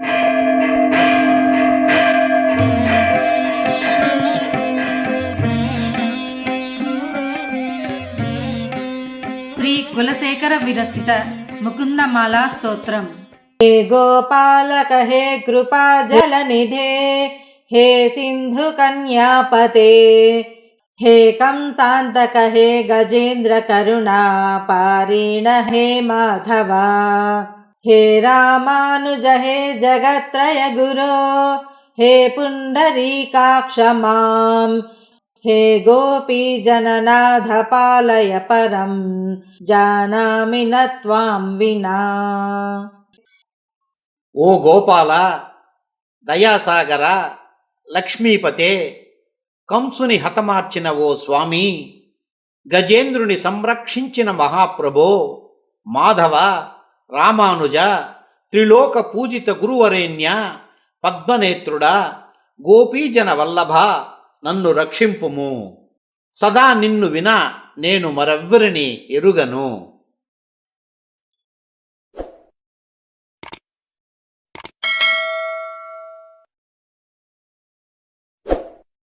श्री कुलशेखर विरचित मुकुंदमाला स्त्रोत्र हे गोपालक हे कृपा जल निधे हे सिंधु कन्या पते हे कंसातक हे गजेन्द्र करुणा पारिण हे माधवा हे रामानुज हे जगत्त्रय गुरो हे पुण्डरीकाक्ष माम् हे गोपीजननाथ पालय परं जानामि न त्वां विना ఓ గోపాల దయాసాగర లక్ష్మీపతే కంసుని హతమార్చిన ఓ స్వామి గజేంద్రుని సంరక్షించిన మహాప్రభో మాధవ రామానుజ త్రిలోక పూజిత గురువరేణ్య పద్మనేత్రుడా గోపీజన వల్లభ నన్ను రక్షింపుము. సదా నిన్ను వినా నేను మరెవ్వరిని ఎరుగను.